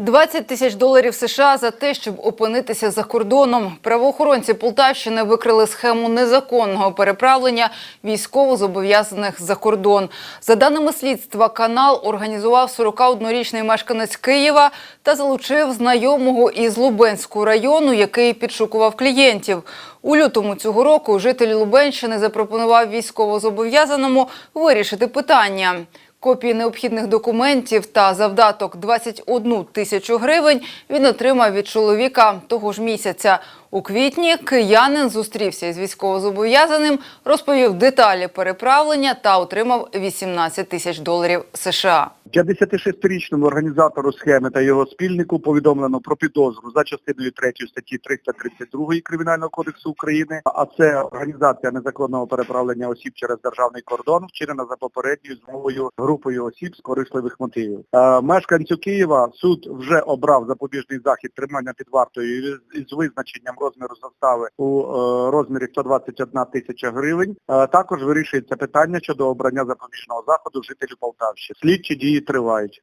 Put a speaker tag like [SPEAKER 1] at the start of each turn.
[SPEAKER 1] 20 тисяч доларів США за те, щоб опинитися за кордоном. Правоохоронці Полтавщини викрили схему незаконного переправлення військовозобов'язаних за кордон. За даними слідства, канал організував 41-річний мешканець Києва та залучив знайомого із Лубенського району, який підшукував клієнтів. У лютому цього року житель Лубенщини запропонував військовозобов'язаному вирішити питання. Копії необхідних документів та завдаток 21 тисячу гривень він отримав від чоловіка того ж місяця. У квітні киянин зустрівся із військовозобов'язаним, розповів деталі переправлення та отримав 18 тисяч доларів США.
[SPEAKER 2] 56-річному організатору схеми та його спільнику повідомлено про підозру за частиною 3 статті 332 Кримінального кодексу України, а це організація незаконного переправлення осіб через державний кордон, вчинена за попередньою змовою групою осіб з корисливих мотивів. Е, мешканцю Києва суд вже обрав запобіжний захід тримання під вартою із- визначенням розміру застави у е, розмірі 121 тисяча гривень. Е, також вирішується питання щодо обрання запобіжного заходу жителю Полтавщини. Слідчі дії тривають.